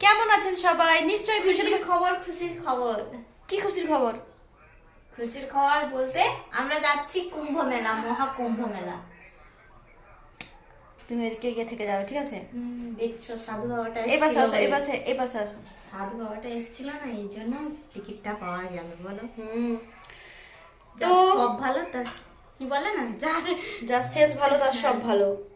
কেমন আছেন সবাই? নিশ্চয়ই খুশির খবর খুশির খবর। কি খুশির খবর? খুশির খবর বলতে আমরা যাচ্ছি কুম্ভ মেলা মহাকুম্ভ মেলা। তুমি এদিকে গিয়ে থেকে যাবে ঠিক আছে? দেখছ সাধু বাবাটা এই পাশে আসো এই। পাশে এই পাশে আসো। সাধু বাবাটা এসেছিল না এই জন্য টিকিটটা পাওয়া গেল বলো। হুম। তো তো- সব ভালো তা কি বলে না? যার যার শেষ ভালো তার সব ভালো।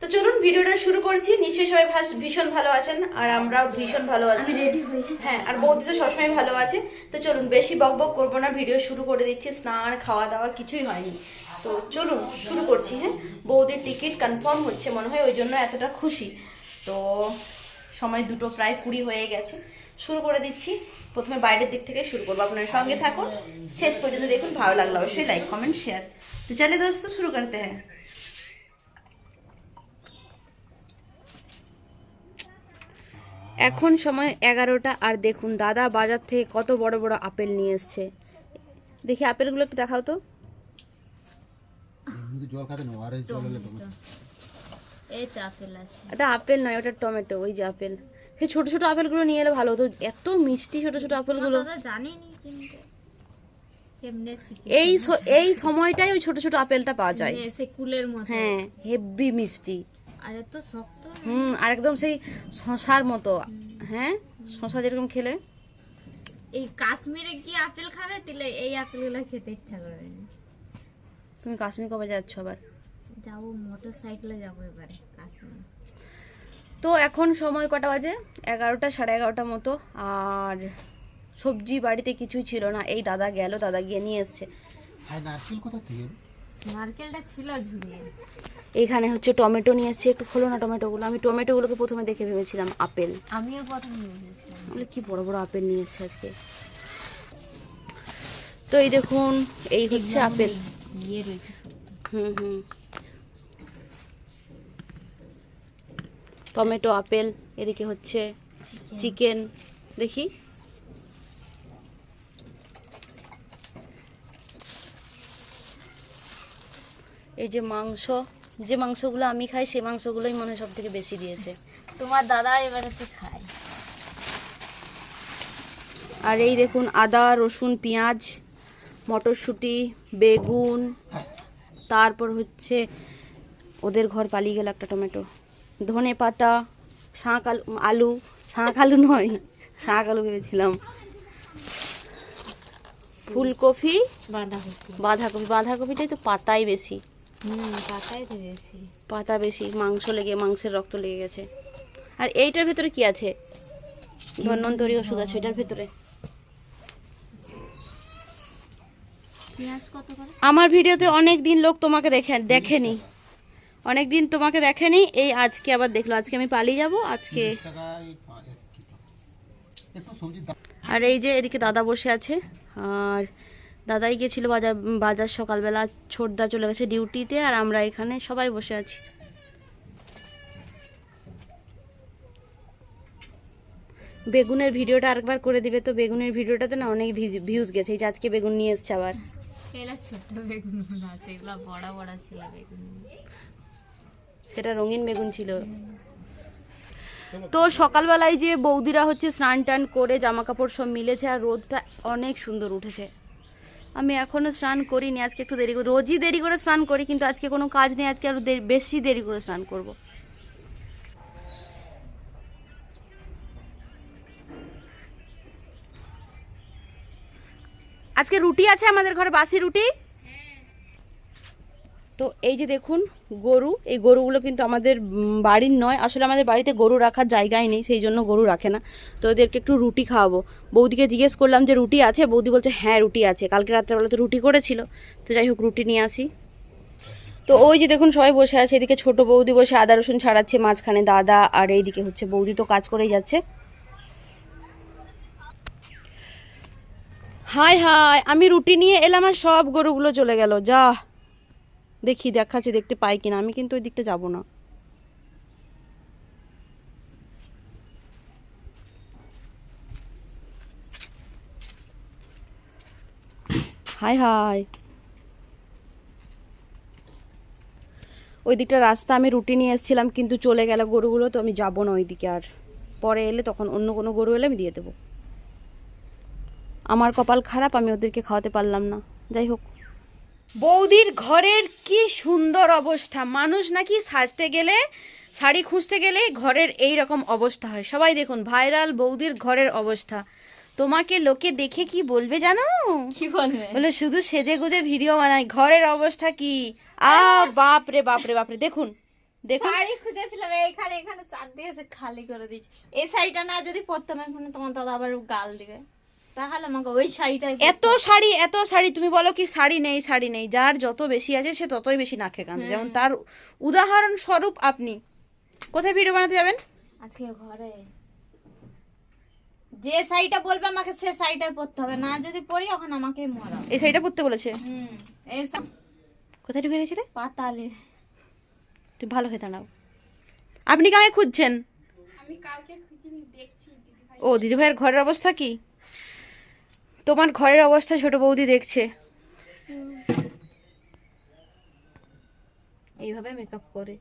তো চলুন ভিডিওটা শুরু করছি। নিশ্চয়ই সবাই ভাস- ভীষণ ভালো আছেন আর আমরাও ভীষণ ভালো আছি। রেডি হ্যাঁ আর বৌদি তো সবসময় ভালো আছে। তো চলুন বেশি বক বক করব না ভিডিও শুরু করে দিচ্ছি। স্নান খাওয়া দাওয়া কিছুই হয়নি। তো চলুন শুরু করছি হ্যাঁ? বৌদির টিকিট কনফার্ম হচ্ছে মনে হয় ওই জন্য এতটা খুশি। তো সময় দুটো প্রায় কুড়ি হয়ে গেছে। শুরু করে দিচ্ছি। প্রথমে বাইরের দিক থেকে শুরু করব। আপনার সঙ্গে থাকুন। শেষ পর্যন্ত দেখুন ভালো লাগল অবশ্যই লাইক কমেন্ট শেয়ার তো চলে দোস্ত শুরু করতে। হ্যাঁ এখন সময় এগারোটা আর দেখুন দাদা বাজার থেকে কত বড় বড় আপেল নিয়ে এসছে। দেখি আপেলগুলো একটু দেখাও তো। এটা আপেল নয় ওটা টমেটো ওই যে আপেল। সেই ছোট ছোট আপেলগুলো নিয়ে এলে ভালো হতো এত মিষ্টি ছোট ছোট আপেলগুলো। দাদা জানিনি কিন্তু। এমনি শিখে এই স- এই সময়টাই ওই ছোট ছোট আপেলটা পাওয়া যায়। মতো। হ্যাঁ হেভি মিষ্টি। আর এত শক্ত হুম আর একদম সেই শশার মতো। হ্যাঁ? শশা যেরকম খেলে। এই কাশ্মীরে কি আপেল খাবে? তাহলে এই আপেলগুলো খেতে ইচ্ছা করে তুমি কাশ্মীর কবে যাচ্ছ আবার? যাব মোটর সাইকেলে যাব এবারে কাশ্মীর। তো এখন সময় কটা বাজে? এগারোটা সাড়ে এগারোটা মতো। আর সবজি বাড়িতে কিছুই ছিল না। এই দাদা গেল দাদা গিয়ে নিয়ে এসছে। আর নারকেল কোথা থেকে? নারকেলটা ছিল ঝুড়িয়ে এখানে হচ্ছে টমেটো নিয়ে এসছে একটু খোলো না টমেটোগুলো। আমি টমেটোগুলোকে প্রথমে দেখে ভেবেছিলাম আপেল। আমিও প্রথম বলে কি বড় বড় আপেল নিয়ে এসছে আজকে? তো এই দেখুন এই হচ্ছে আপেল। ইয়ে রয়েছে হুম হুম। টমেটো আপেল এদিকে হচ্ছে চিকেন। দেখি। এই যে মাংস যে মাংসগুলো আমি খাই সে মাংসগুলোই মনে সব থেকে বেশি দিয়েছে। তোমার দাদা এবারে তো খায়? আর এই দেখুন আদা রসুন পেঁয়াজ মটরশুঁটি বেগুন তারপর হচ্ছে ওদের ঘর পালিয়ে গেল একটা টমেটো। ধনে পাতা শাঁক আলু আলু শাঁক আলু নয় শাঁক আলু ভেবেছিলাম। ফুলকপি বাঁধাকপি। বাঁধাকপি বাঁধাকপিটাই তো পাতাই বেশি। পাতা বেশি মাংস লেগে মাংসের রক্ত লেগে গেছে। আর এইটার ভেতরে কি আছে? ধন্বন্তরী ওষুধ আছে এটার ভেতরে। পেঁয়াজ কত করে? আমার ভিডিওতে অনেক দিন লোক তোমাকে দেখে দেখেনি। অনেক দিন তোমাকে দেখেনি এই আজকে আবার দেখল। আজকে আমি পালিয়ে যাব আজকে আর এই যে এদিকে দাদা বসে আছে আর দাদাই গেছিল বাজার বাজার সকালবেলা ছোটদা চলে গেছে ডিউটিতে আর আমরা এখানে সবাই বসে আছি। বেগুনের ভিডিওটা আরেকবার করে দিবে তো বেগুনের ভিডিওটাতে না অনেক ভিউজ গেছে এই যে আজকে বেগুন নিয়ে এসছে আবার। সেটা রঙিন বেগুন ছিল। তো সকালবেলায় যে বৌদিরা হচ্ছে স্নান টান করে জামা কাপড় সব মিলেছে আর রোদটা অনেক সুন্দর উঠেছে। আমি এখনও স্নান করিনি, আজকে একটু দেরি করি, রোজই দেরি করে স্নান করি, কিন্তু আজকে কোনো কাজ নেই, আজকে আরও বেশি দেরি করে স্নান করব। আজকে রুটি আছে আমাদের ঘরে, বাসি রুটি? তো এই যে দেখুন, গরু, এই গরুগুলো কিন্তু আমাদের বাড়ির নয়, আসলে আমাদের বাড়িতে গরু রাখার জায়গাই নেই, সেই জন্য গরু রাখে না। তো ওদেরকে একটু রুটি খাওয়াবো। বৌদিকে জিজ্ঞেস করলাম যে, রুটি আছে? বৌদি বলছে হ্যাঁ রুটি আছে। কালকে রাত্রেবেলা তো রুটি করেছিল। তো যাই হোক, রুটি নিয়ে আসি। তো ওই যে দেখুন, সবাই বসে আছে। এদিকে ছোট বৌদি বসে আদা রসুন ছাড়াচ্ছে, মাঝখানে দাদা আর এইদিকে হচ্ছে বৌদি তো কাজ করেই যাচ্ছে। হাই হাই, আমি রুটি নিয়ে এলাম আর সব গরুগুলো চলে গেল। যা দেখি, দেখাচ্ছি, দেখতে পাই কিনা। আমি কিন্তু ওই দিকটা যাব না। হাই হাই। ওই দিকটা রাস্তা, আমি রুটি নিয়ে এসেছিলাম, কিন্তু চলে গেল গরুগুলো, তো আমি যাব না ওইদিকে আর। পরে এলে তখন অন্য কোনো গরু এলে আমি দিয়ে দেবো। আমার কপাল খারাপ, আমি ওদেরকে খাওয়াতে পারলাম না। যাই হোক। বৌদির ঘরের কি সুন্দর অবস্থা। মানুষ নাকি সাজতে গেলে শাড়ি খুঁজতে গেলে ঘরের এই রকম অবস্থা হয়। সবাই দেখুন ভাইরাল বৌদির ঘরের অবস্থা। তোমাকে লোকে দেখে কি বলবে জানো? কি বলবে? বলে শুধু সেজে গুজে ভিডিও বানাই। ঘরের অবস্থা কি? আ বাপ রে বাপ রে বাপ রে। দেখুন দেখুন। শাড়ি খুঁজেছিলাম এইখানে এখানে চার দিয়েছে খালি করে দিয়েছে। এই শাড়িটা না যদি পরতাম এখন তোমার দাদা আবার গাল দিবে। তাহলে আমাকে ওই শাড়িটাই এত শাড়ি এত শাড়ি তুমি বলো কি শাড়ি নেই শাড়ি নেই যার যত বেশি আছে সে ততই বেশি নাকে কান যেমন তার উদাহরণ স্বরূপ আপনি। কোথায় ভিডিও বানাতে যাবেন? আজকে ঘরে। যে শাড়িটা বলবে আমাকে সে শাড়িটাই পরতে হবে। না যদি পরি এখন আমাকে মরা। এই শাড়িটা পরতে বলেছে? হুম এই কোথায় ঢুকে গেছিলে? পাতালে। তুমি ভালো হয়ে দাঁড়াও। আপনি কাকে খুঁজছেন? ও দিদি ভাইয়ের ঘরের অবস্থা কি? তোমার ঘরের অবস্থা ছোট বৌদি দেখছে। এইভাবে মেকআপ করে।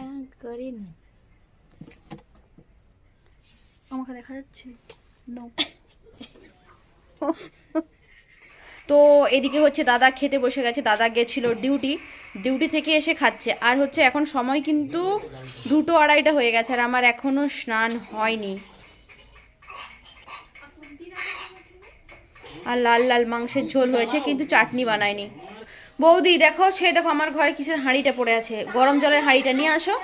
এখন করি না। আমাকে দেখা যাচ্ছে? নো তো এদিকে হচ্ছে দাদা খেতে বসে গেছে দাদা গেছিল ডিউটি ডিউটি থেকে এসে খাচ্ছে। আর হচ্ছে এখন সময় কিন্তু দুটো আড়াইটা হয়ে গেছে আর আমার এখনও স্নান হয়নি। আর লাল লাল মাংসের ঝোল হয়েছে কিন্তু চাটনি বানায়নি বৌদি দেখো সে দেখো আমার ঘরে কিসের হাঁড়িটা পড়ে আছে। গরম জলের হাঁড়িটা নিয়ে আসো।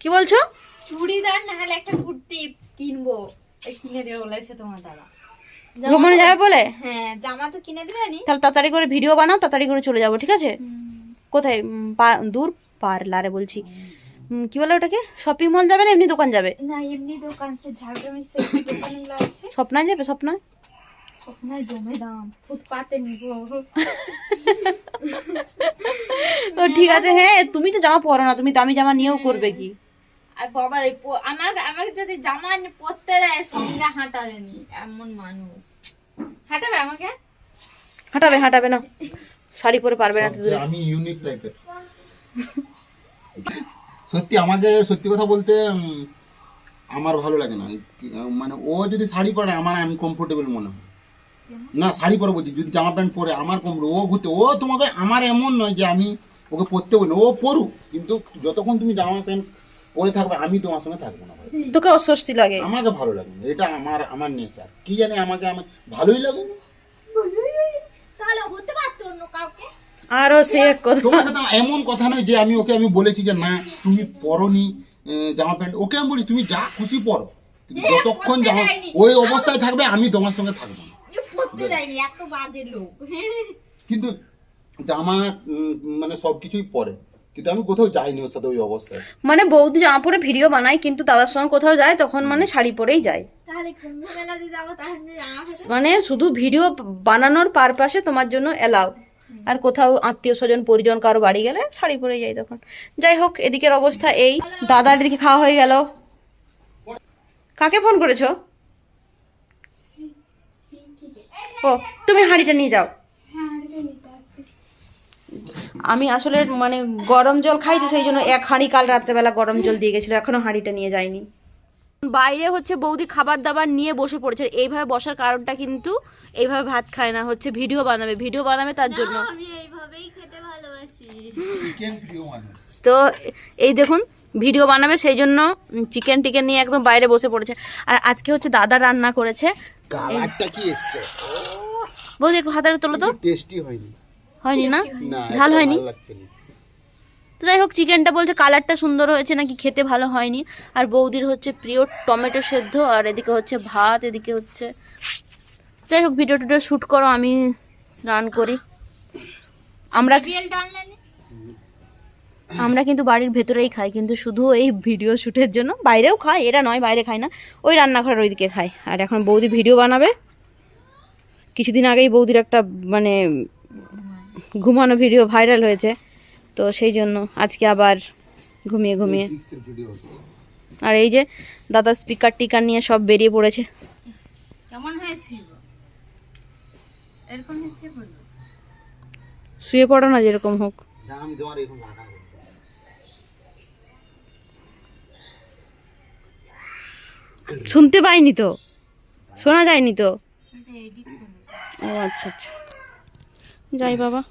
কি বলছো? চুড়িদার না হলে একটা কুর্তি কিনবো। কিনে দেবে বলেছে তোমার দাদা। ভ্রমণে যাবে বলে? হ্যাঁ জামা তো কিনে দিবে তাহলে তাড়াতাড়ি করে ভিডিও বানাও তাড়াতাড়ি করে চলে যাব ঠিক আছে? কোথায়? দূর? পার্লারে বলছি। কি বলে ওটাকে? শপিং মল যাবে না এমনি দোকান যাবে? না এমনি দোকান সে ঝাড়গ্রামের সে দোকানগুলো আছে। স্বপ্নায় যাবে স্বপ্নায়? ও ঠিক আছে হ্যাঁ তুমি তো জামা পরো না তুমি দামি জামা নিয়েও করবে কি? আর বাবার এই প- আমাকে আমাকে যদি জামা নি- পরতে দেয় সঙ্গে হাঁটাবে নি এমন মানুষ। হাঁটাবে আমাকে? হাঁটাবে হাঁটাবে না। শাড়ি পরে পারবে না তো সবচেয়ে আমি ইউনিক টাইপের সত্যি আমাকে সত্যি কথা বলতে আমার ভালো লাগে না। মানে ও যদি শাড়ি পরে আমার আমি কমফোর্টেবল মনে হয়। না শাড়ি পরে বলছি যদি জামা প্যান্ট পরে আমার কমফোর্ট ও ঘুরতে ও তোমাকে আমার এমন নয় যে আমি ওকে পরতে বলি ও পরুক কিন্তু যতক্ষণ তুমি জামা প্যান্ট পরে থাকবে আমি তোমার সঙ্গে থাকব না ভাই। তোকে অস্বস্তি লাগে। আমাকে ভালো লাগে না এটা আমার আমার নেচার কি জানি আমাকে আমার ভালোই লাগে না। তাহলে হতে পারতো অন্য কাউকে? আরও সে এক কথা। তোমাকে তো এমন কথা নয় যে আমি ওকে আমি বলেছি যে না তুমি পরনি জামা প্যান্ট। ওকে আমি বলি তুমি যা খুশি পরো কিন্তু যতক্ষণ জামা ওই অবস্থায় থাকবে আমি তোমার সঙ্গে থাকব না। পড়তে দেয়নি এত বাজে লোক। কিন্তু জামা মানে সব কিছুই পরে। কিন্তু আমি কোথাও যাইনি ওর সাথে ওই অবস্থায়। মানে বৌদি জামা পরে ভিডিও বানায় কিন্তু দাদার সঙ্গে কোথাও যায় তখন মানে শাড়ি পরেই যায়। মানে শুধু ভিডিও বানানোর পারপাসে তোমার জন্য এলাও। আর কোথাও আত্মীয় স্বজন পরিজন কারও বাড়ি গেলে শাড়ি পরে যাই তখন। যাই হোক এদিকের অবস্থা এই। দাদার এদিকে খাওয়া হয়ে গেল। কাকে ফোন করেছ? ও তুমি হাঁড়িটা নিয়ে যাও। আমি আসলে মানে গরম জল খাই তো সেই জন্য এক হাঁড়ি কাল রাত্রেবেলা গরম জল দিয়ে গেছিল এখনও হাঁড়িটা নিয়ে যায়নি বাইরে হচ্ছে বৌদি খাবার দাবার নিয়ে বসে পড়েছে এইভাবে বসার কারণটা কিন্তু এইভাবে ভাত খায় না হচ্ছে ভিডিও বানাবে ভিডিও বানাবে তার জন্য। তো এই দেখুন ভিডিও বানাবে সেই জন্য চিকেন টিকেন নিয়ে একদম বাইরে বসে পড়েছে। আর আজকে হচ্ছে দাদা রান্না করেছে। কালারটা কি এসছে? বৌদি একটু হাতারে তোলো তো। টেস্টি হয়নি। হয়নি না? ঝাল হয়নি ভালো লাগছে না। তো যাই হোক চিকেনটা বলছে কালারটা সুন্দর হয়েছে নাকি খেতে ভালো হয়নি। আর বৌদির হচ্ছে প্রিয় টমেটো সেদ্ধ আর এদিকে হচ্ছে ভাত এদিকে হচ্ছে যাই হোক ভিডিও টিডিও শ্যুট করো আমি স্নান করি। আমরা আমরা কিন্তু বাড়ির ভেতরেই খাই কিন্তু শুধু এই ভিডিও শ্যুটের জন্য। বাইরেও খাই এটা নয় বাইরে খাই না। ওই রান্নাঘরের ওইদিকে খাই আর এখন বৌদি ভিডিও বানাবে। কিছুদিন আগেই বৌদির একটা মানে ঘুমানো ভিডিও ভাইরাল হয়েছে। তো সেই জন্য আজকে আবার ঘুমিয়ে ঘুমিয়ে। আর এই যে দাদা স্পিকার টিকার নিয়ে সব বেরিয়ে পড়েছে। কেমন হয়েছে? শুয়ে পড়ো না যেরকম হোক। আমি তোমার এখন শুনতে পাইনি তো। শোনা যায়নি তো? ও আচ্ছা আচ্ছা। যাই বাবা।